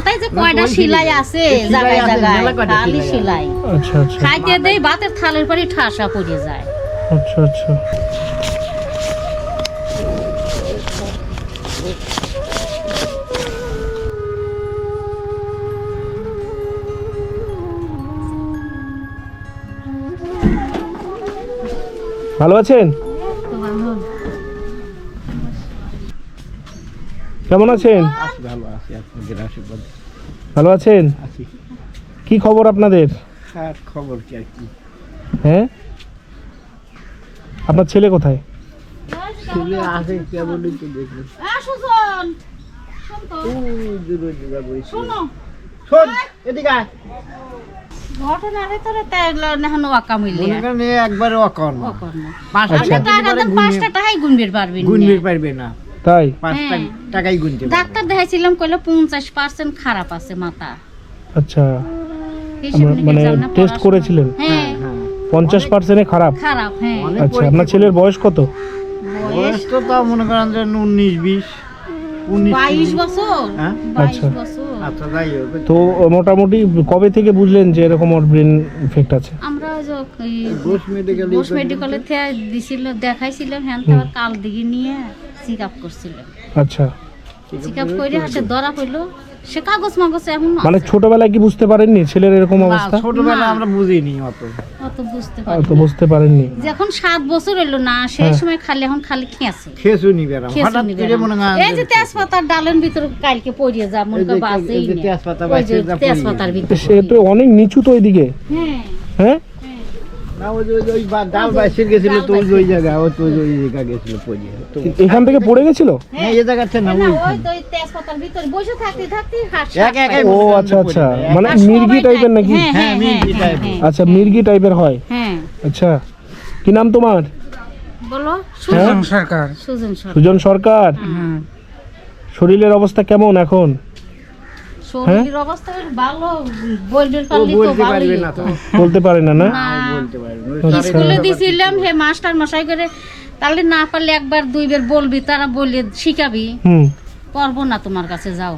মাথায় যে কয়টা সেলাই আছে জায়গায় জায়গায় খালি সেলাই আচ্ছা আচ্ছা। খাইতে দেই ভাতের থালের পরে ঠাসা পড়ে যায়। আচ্ছা আচ্ছা। ভালো আছেন? কেমন আছেন? আছি ভালো আছি আপনাদের আশীর্বাদ ভালো আছেন? আছি। কি খবর আপনাদের? আর খবর কি আর কি? হ্যাঁ? আপনার ছেলে কোথায়? ছেলে আছে কেমনই তো দেখবেন সুজন! মনে একবারে অকর্ম অকর্ম পাঁচটা আচ্ছা। টাকা টাকা পাঁচটা টাকাই গুনবির পারবেন গুনবে পারবে না। তাই? পাঁচটা হ্যাঁ। টাকাই গুনতে পারবে। ডাক্তার দেখাইছিলাম কইলো পঞ্চাশ পার্সেন্ট খারাপ আছে মাথা। আচ্ছা। হিসেব আমরা- নিকেশ মানে জানা টেস্ট পড়াশোনা- করেছিলেন? হ্যাঁ। হ্যাঁ পঞ্চাশ পার্সেন্টে খারাপ? খারাপ হ্যাঁ। অনেক আচ্ছা পরীক্ষা আপনার ছেলের বয়স কত? বয়স তো তাও মনে করেন যে উনিশ বিশ উনিশ বাইশ। বছর? হ্যাঁ? বাইশ আচ্ছা। বছর। আচ্ছা যাই হোক। তো মোটামুটি কবে থেকে বুঝলেন যে এরকম ওর ব্রেন ইফেক্ট আছে? আমরা ওই যে এই ঘোষ মেডিকেল ঘোষ মেডিকেলে থেকে দিছিল দেখাইছিলাম হ্যাঁ তারপর কাল দিকে নিয়ে চেক আপ করছিলাম আচ্ছা। চেক আপ করে সে ধরা পড়ল। সে কাগজ মাগজ এমন মানে ছোটবেলায় কি বুঝতে পারেননি ছেলের এরকম অবস্থা? ছোটবেলা আমরা বুঝিনি অত। অত বুঝতে আহ, পারি তো বুঝতে পারেননি। যখন সাত বছর এলো না সেই হ্যাঁ। সময় খালি এখন খালি খেয়েছে। হঠাৎ করে মনে করেন এই যে তেজপাতার ডালের ভিতর কালকে পড়িয়ে যা মনে কর বাসেই এই যে তেজপাতা বাসে তেজপাতার ভিতর। সে তো অনেক নিচু তো ওইদিকে। হ্যাঁ। হ্যাঁ? এখান থেকে পড়ে গেছিল? ও আচ্ছা আচ্ছা। মানে মির্গি টাইপের নাকি? হ্যাঁ, হ্যাঁ, হ্যাঁ, মির্গি হ্যাঁ, আচ্ছা মির্গি টাইপের হয়। হ্যাঁ। আচ্ছা। কি নাম তোমার? বলো? সুজন সরকার। সুজন সরকার? সুজন সরকার শরীরের অবস্থা কেমন এখন? শরীরের অবস্থা বেশ ভালো বলতে পারলি তো বলতে ভালোই। বলতে পারে না না? বলতে। ওই আচ্ছা। স্কুলে দিছিলাম হে মাস্টার মশাই করে তাহলে না পারলে একবার দুইবার বলবি তারা বললে শিখাবি। হুম। পারব না তোমার কাছে যাও।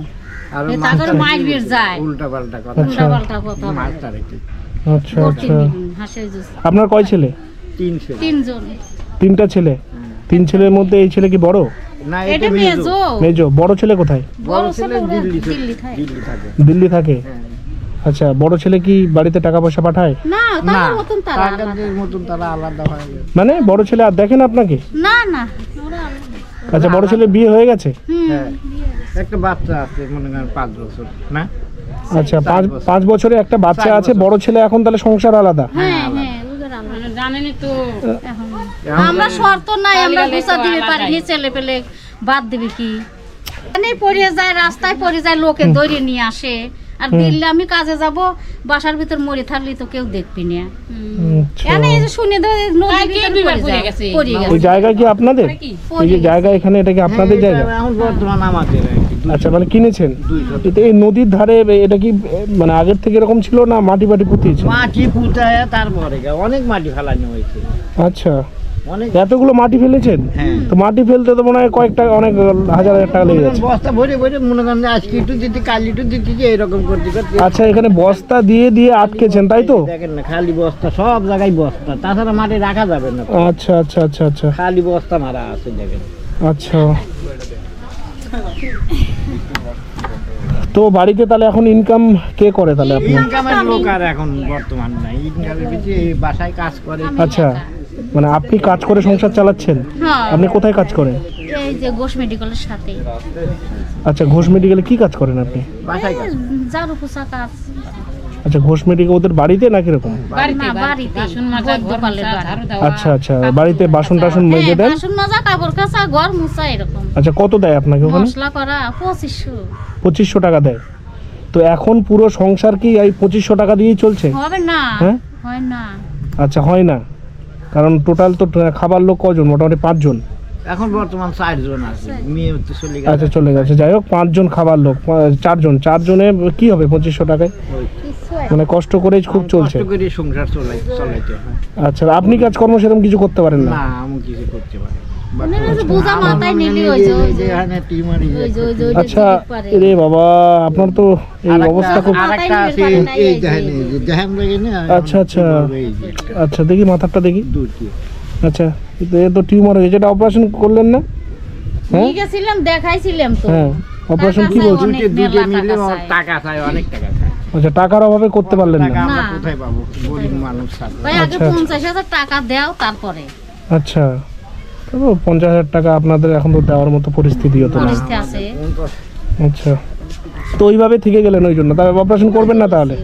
তারপরে যায়। উল্টা পাল্টা কথা। উল্টা পাল্টা কথা মাস্টার একটু। আচ্ছা আচ্ছা। আপনার কয় ছেলে? তিন ছেলে। তিনজন। তিনটা ছেলে? তিন ছেলের মধ্যে এই ছেলে কি বড়? না এটা এটা মেজো। মেজো। বড় ছেলে কোথায়? বড় ছেলে দিল্লি থাকে। দিল্লি থাকে। দিল্লি থাকে? হ্যাঁ। আচ্ছা বড় ছেলে কি বাড়িতে টাকা পয়সা পাঠায়? না না তার মতন তারা মতন তারা আলাদা হয়ে মানে বড় ছেলে আর দেখেন আপনাকে? না না। আচ্ছা বড় ছেলে বিয়ে হয়ে গেছে? হ্যাঁ। একটা বাচ্চা আছে মনে করেন পাঁচ বছর না? আচ্ছা পাঁচ পাঁচ বছরে একটা বাচ্চা আছে। বড় ছেলে এখন তাহলে সংসার আলাদা? হ্যাঁ হ্যাঁ আলাদা। জানেনি তো এখন এখন আমরা শর্ত নাই আমরা গুছা তো দিবে পারি। ছেলে পেলে বাদ দিবে কি? এখানে পড়ে যায় রাস্তায় পড়ে যায় লোকে ধরে নিয়ে আসে। আর দিল্লি আমি কাজে যাব বাসার ভিতর মরে থাকলে তো কেউ দেখবি না। আচ্ছা। এখানে এই যে শুনে পড়ে গেছে। ওই জায়গা কি আপনাদের? যে জায়গা এখানে এটা কি আপনাদের হ্যাঁ, জায়গা? এখন বর্তমান আমাদের। আচ্ছা মানে কিনেছেন? এতে এই নদীর ধারে এটা কি মানে আগের থেকে এরকম ছিল না মাটি পাটি পুঁতিয়েছে? মাটি পুঁতায় তারপরে অনেক মাটি ফেলানো হয়েছে। আচ্ছা। এতগুলো মাটি ফেলেছেন? হ্যাঁ। তো মাটি ফেলতে তো মনে হয় কয়েকটা অনেক হাজার হাজার টাকা লেগে যাচ্ছে। বস্তা ভরে ভরে মনে করেন আজকে একটু দিতে কাল একটু দিতে যে এরকম করতে আচ্ছা এখানে বস্তা দিয়ে দিয়ে আটকেছেন তাই তো? দেখেন না খালি বস্তা সব জায়গায় বস্তা। তাছাড়া মাটি রাখা যাবে না। আচ্ছা আচ্ছা আচ্ছা আচ্ছা। খালি বস্তা মারা আছে দেখেন। আচ্ছা। তো বাড়িতে তাহলে এখন ইনকাম কে করে তাহলে আপনি? ইনকামের লোক আর এখন বর্তমান নাই। ইনকামের বেশি বাসায় কাজ করে। আচ্ছা মানে আপনি কাজ করে সংসার চালাচ্ছেন? হ্যাঁ। আপনি কোথায় কাজ করেন? এই যে ঘোষ মেডিকেলের সাথে আচ্ছা ঘোষ মেডিকেলে কি কাজ করেন আপনি? বাসায় কাজ জারু পোশাক কাজ। আচ্ছা ঘোষ মেডিকেল ওদের বাড়িতে নাকি রকম না, দেওয়া। আচ্ছা আচ্ছা বাড়িতে বাসন টাসন মেজে হ্যাঁ, দেন বাসন মাজা কাপড় কাচা ঘর মুছা এরকম। আচ্ছা কত দেয় আপনাকে ওখানে? মশলা করা পঁচিশশো। পঁচিশশো টাকা দেয়। তো এখন পুরো সংসার কি এই পঁচিশশো টাকা দিয়েই চলছে? হবে না। হ্যাঁ? হয় না। আচ্ছা হয় না। কারণ টোটাল তো খাবার লোক কজন? মোটামুটি পাঁচজন। এখন বর্তমান চারজন আছে মেয়ে তো চলে গেছে। আচ্ছা চলে গেছে। যাই হোক পাঁচজন খাবার লোক পা- চারজন। চারজনে কি হবে পঁচিশশো টাকায়? মানে কষ্ট করেই খুব চলছে। কষ্ট করে সংসার চলাই চলাইতে হয়। আচ্ছা আপনি কাজকর্ম সেরকম কিছু করতে পারেন না? না আমি কিছু করতে পারি না। ওনারা যে বোঝা মাথায় নিলি ওই যে ওই যে এখানে টিমার ওই যে ওই যে ওই যে আচ্ছা দিলীপ পারে। রে বাবা আপনার তো এই অবস্থা খুব আরেকটা আছে এই দেখেন এই এই যে দেখেন দেখেন না আচ্ছা, আচ্ছা। আচ্ছা দেখি মাথাটা দেখি। আচ্ছা এ তো টিউমার হয়েছে এটা অপারেশন করলেন না? হ্যাঁ? নিয়ে গেছিলাম দেখাইছিলাম তো। হ্যাঁ অপারেশন কি বলছে? দুটি দুটি মেলা টাকা চাই। অনেক টাকা চাই। আচ্ছা টাকার অভাবে করতে পারলেন না। না। কোথায় পাবো? গরিব মানুষ ভাই আগে আচ্ছা, আচ্ছা। পঞ্চাশ হাজার টাকা দাও তারপরে। আচ্ছা। তবে পঞ্চাশ হাজার টাকা আপনাদের এখন তো দেওয়ার মতো পরিস্থিতিও তো না পরিস্থিতি আছে। আচ্ছা। তো ওইভাবে থেকে গেলেন ওই জন্য। তবে অপারেশন করবেন না তাহলে?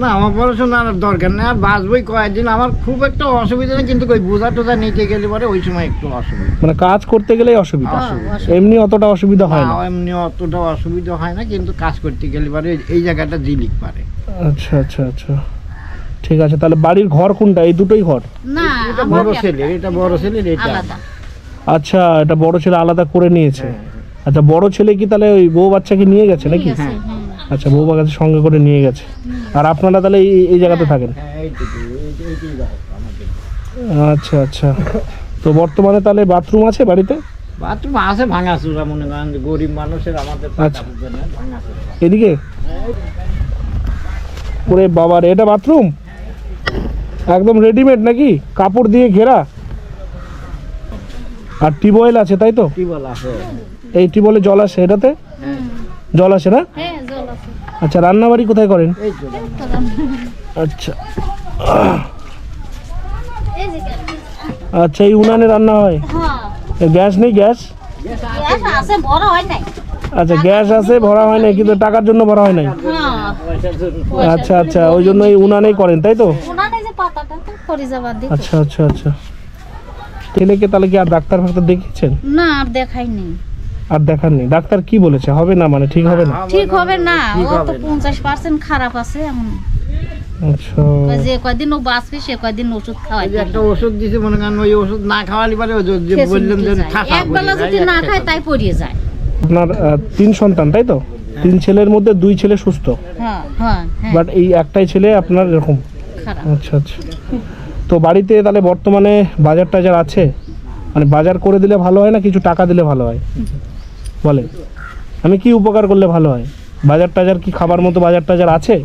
না আমার পড়াশোনার দরকার নেই। আর বাঁচবই কয়েকদিন আমার খুব একটা অসুবিধা নেই কিন্তু ওই বোঝা টোজা নিতে গেলে পরে ওই সময় একটু অসুবিধা। মানে কাজ করতে গেলেই অসুবিধা। অসুবিধা। এমনি অতটা অসুবিধা হয় না। এমনি অতটা অসুবিধা হয় না কিন্তু কাজ করতে গেলে পরে এই জায়গাটা জিলিক পারে আচ্ছা আচ্ছা আচ্ছা। ঠিক আছে তাহলে বাড়ির ঘর কোনটা? এই দুটোই ঘর? না এটা বড় ছেলে এটা বড় ছেলে এটা। আলাদা। আচ্ছা এটা বড় ছেলে আলাদা করে নিয়েছে। আচ্ছা বড় ছেলে কি তাহলে ওই বউ বাচ্চাকে নিয়ে গেছে নাকি? হ্যাঁ। আচ্ছা বউ বাচ্চা সঙ্গে করে নিয়ে গেছে। আর আপনারা তাহলে এই এই জায়গাতে থাকেন? হ্যাঁ দাও আমাদের আচ্ছা আচ্ছা। তো বর্তমানে তাহলে বাথরুম আছে বাড়িতে? বাথরুম আছে ভাঙা চূড়া মনে করেন গরিব মানুষের আমাদের আচ্ছা। এদিকে? ওরে বাবার এটা বাথরুম? একদম রেডিমেড নাকি? কাপড় দিয়ে ঘেরা? আর টিউবওয়েল আছে তাই তো? কি আছে। এই টিউবওয়েলে জল আসে এটাতে? জল আসে না? হ্যাঁ আচ্ছা রান্নাবাড়ি কোথায় করেন? আচ্ছা। এই আচ্ছা এই উনানে রান্না হয়? হ্যাঁ। গ্যাস নেই গ্যাস? আচ্ছা গ্যাস আছে ভরা হয় নাই কিন্তু টাকার জন্য ভরা হয় নাই? হ্যাঁ। আচ্ছা আচ্ছা ওই জন্য এই উনানেই করেন তাই তো? ওনার এই যে পাতাটা তো করে যাবার দিকে। আচ্ছা আচ্ছা আচ্ছা। ছেলেকে তাহলে কি আর ডাক্তার ফাক্তার দেখিয়েছেন? না আর দেখাইনি আর দেখার নেই। ডাক্তার কি বলেছে? হবে না মানে ঠিক হবে না? ঠিক হবে না। ও তো। পঞ্চাশ পার্সেন্ট খারাপ আছে এমন। আচ্ছা। ওই যে কয়দিন ও বাঁচবে সে কয়দিন ওষুধ খাওয়াই যে একটা ওষুধ দিছে মনে করেন ওই ওষুধ না খাওয়ালি পারে যে- বললাম যে ঠাসা এক বেলা যদি না খায় তাই পড়িয়ে যায়। আপনার তিন সন্তান তাই তো? তিন ছেলের মধ্যে দুই ছেলে সুস্থ। হ্যাঁ হ্যাঁ হ্যাঁ। বাট এই একটাই ছেলে আপনার এরকম। খারাপ। আচ্ছা আচ্ছা। তো বাড়িতে তাহলে বর্তমানে বাজার টাজার আছে? মানে বাজার করে দিলে ভালো হয় না কিছু টাকা দিলে ভালো হয়? বলে। আমি কি উপকার করলে ভালো হয়? বাজার টাজার কি খাবার মতো বাজার টাজার আছে?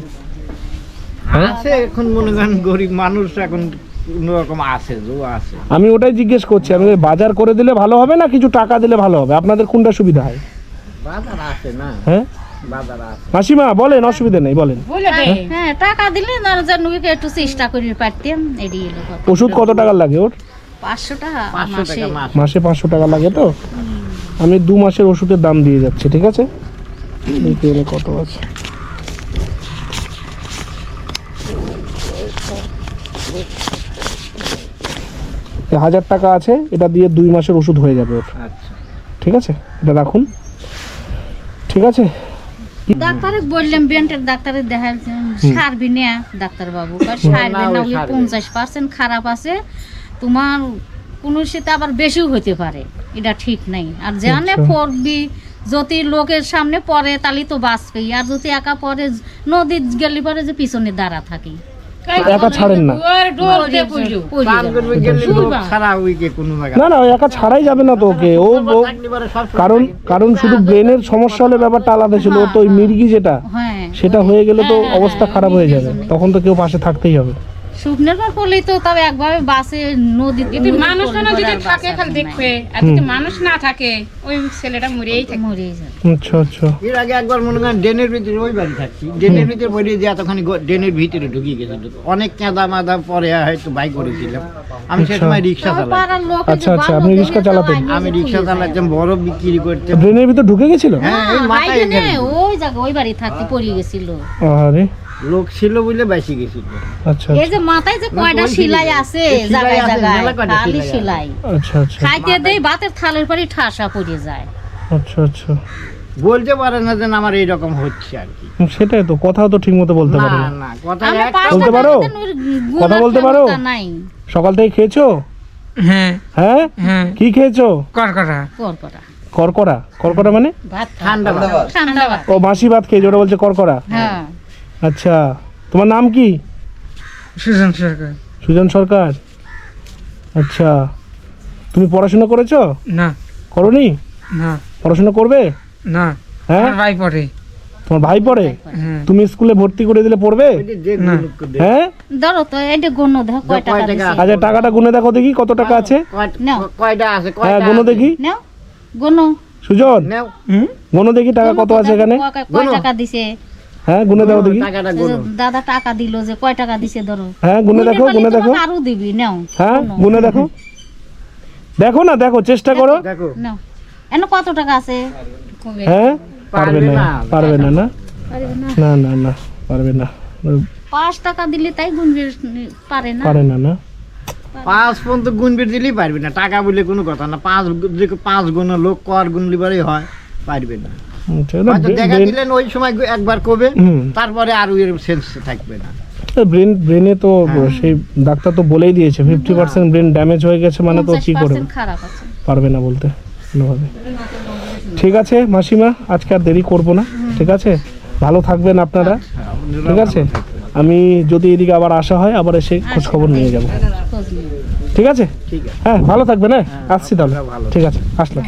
আছে এখন মনে করেন গরিব মানুষ এখন রকম আছে জো আছে। আমি ওটাই জিজ্ঞেস করছি আমি বাজার করে দিলে ভালো হবে না কিছু টাকা দিলে ভালো হবে? আপনাদের কোনটা সুবিধা হয়? বাজার আছে না। হ্যাঁ? মাসিমা বলেন অসুবিধা নেই বলেন। হ্যাঁ? টাকা দিলে একটু চেষ্টা করে পারতাম ওষুধ কত টাকা লাগে ওর? পাঁচশো টাকা মাসে। পাঁচশো টাকা লাগে তো? আমি দু মাসের ওষুধের দাম দিয়ে যাচ্ছি ঠিক আছে? কত আছে? হাজার টাকা আছে এটা দিয়ে দুই মাসের ওষুধ হয়ে যাবে ওর। আচ্ছা। ঠিক আছে? এটা রাখুন। ঠিক আছে? ডাক্তারে বললাম বেন্টের ডাক্তারে দেখাচ্ছেন সারবি না ডাক্তার বাবু সারবি না, না ওই ওই সারবে। পঞ্চাশ পার্সেন্ট খারাপ আছে। তোমার কোনো সেটা আবার বেশিও হতে পারে। এটা ঠিক নাই। আর জানে আচ্ছা। পড়বি যদি লোকের সামনে পড়ে তাহলে তো বাঁচবেই। আর যদি একা পরে নদীর গেলে পরে যে পিছনে দাঁড়া থাকি। একা ছাড়েন না। না একা ছাড়াই যাবে না তো ওকে। ও কারণ কারণ শুধু ব্রেনের সমস্যা হলে ব্যাপারটা আলাদা ছিল। ও তো ওই মির্গি যেটা হ্যাঁ। সেটা হয়ে গেলে তো অবস্থা খারাপ হয়ে যাবে। তখন তো কেউ পাশে থাকতেই হবে। পর পড়লেই তো তবে একভাবে বাসে নদী যদি মানুষ না যদি থাকে খালি দেখবে। আর যদি মানুষ না থাকে ওই ছেলেটা মরেই থাকে। মরে যাবে। আচ্ছা আচ্ছা। এর আগে একবার মনে করেন ড্রেনের ভিতরে ওই বাড়ি থাকছি। ড্রেনের ভিতরে বলে যে এতখানি ড্রেনের ভিতরে ঢুকিয়ে গেছিল অনেক কাঁদা মাদা পরে হয়তো বাইক করেছিলাম আমি সে আচ্ছা। সময় রিক্সা চালাই। আচ্ছা, আচ্ছা, আপনি রিক্সা চালাতেন? আমি রিক্সা চালাতাম বড় বিক্রি করতাম ড্রেনের ভিতর ঢুকে গেছিল? হ্যাঁ এই মাথায় ওই জায়গা ওই বাড়ি থাকতে পড়ে গেছিল। আরে লোক ছিল বলে বেশি গেছিল। আচ্ছা এই যে মাথায় যে কয়টা সেলাই আছে জায়গায় জায়গায় খালি সেলাই। আচ্ছা আচ্ছা। খাইতে দেই ভাতের থালের পরে ঠাসা পড়ে যায়। আচ্ছা আচ্ছা। বলতে পারে না যে আমার এইরকম হচ্ছে আর কি। সেটাই তো কথাও তো ঠিক মতো বলতে পারে না। না কথা বলতে পারো? কথা বলতে পারো? নাই। সকাল থেকে খেয়েছো? হ্যাঁ। হ্যাঁ? হ্যাঁ। কি খেয়েছো? কড়কড়া করকরা। করকরা। করকরা মানে? ভাত। ঠান্ডা ভাত। ঠান্ডা ভাত। ও মাসি ভাত খেয়েছো ওটা বলছে করকরা। হ্যাঁ। আচ্ছা তোমার নাম কি? সুজন সরকার। সুজন সরকার? আচ্ছা তুমি পড়াশোনা করেছ? না। করনি? না। পড়াশোনা করবে? না। হ্যাঁ? ভাই পড়ে। তোমার ভাই পড়ে? হ্যাঁ। তুমি স্কুলে ভর্তি করে দিলে পড়বে? হ্যাঁ? ধরো তো এটা গণ্য দেখো কয় টাকা দিছে আচ্ছা টাকাটা গুনে দেখো দেখি কত টাকা আছে। নাও। কয়টা আছে হ্যাঁ কয়টা গুনো আছে? দেখি। নাও গণ্য সুজন? নাও। হুম গুনো দেখি টাকা কত আছে এখানে। কয় টাকা দিছে? হ্যাঁ গুনে দেখো দেখি। টাকাটা গুনো দাদা টাকা দিল যে কয় টাকা দিছে ধরো। হ্যাঁ গুনে দেখো গুনে দেখো। আরও দিবি নাও। হ্যাঁ গুনে দেখো। দেখো না দেখো চেষ্টা করো। দেখো। নাও। এন কত টাকা আছে? হ্যাঁ পারবে না। পারবে না না? না। না না পারবে না। পাঁচ টাকা দিলে তাই গুনবে পারে না। পারে না না? পাঁচ পর্যন্ত গুনবির দিলেই পারবে না। টাকা বলে কোনো কথা না। পাঁচ পাঁচ গুণ লোক কর গুনলিবারই হয় পারবে না। আচ্ছা, না, হয়তো ব্রে- দেখা দিলেন ওই সময় একবার কবে হুম। তারপরে আর ওই সেন্স থাকবে না। ব্রেন ব্রেনে তো হ্যাঁ। সেই ডাক্তার তো বলেই দিয়েছে ফিফটি পার্সেন্ট ব্রেন ড্যামেজ হয়ে গেছে মানে তো কি করবে 50% খারাপ আছে। পারবে না বলতে কোনোভাবে। ঠিক আছে মাসিমা আজকে আর দেরি করব না ঠিক আছে? ভালো থাকবেন আপনারা ঠিক আছে? আমি যদি এদিকে আবার আসা হয় আবার এসে খোঁজ খবর নিয়ে যাব। ঠিক আছে? হ্যাঁ ভালো থাকবেন হ্যাঁ? আসছি তাহলে। ঠিক আছে আসলাম।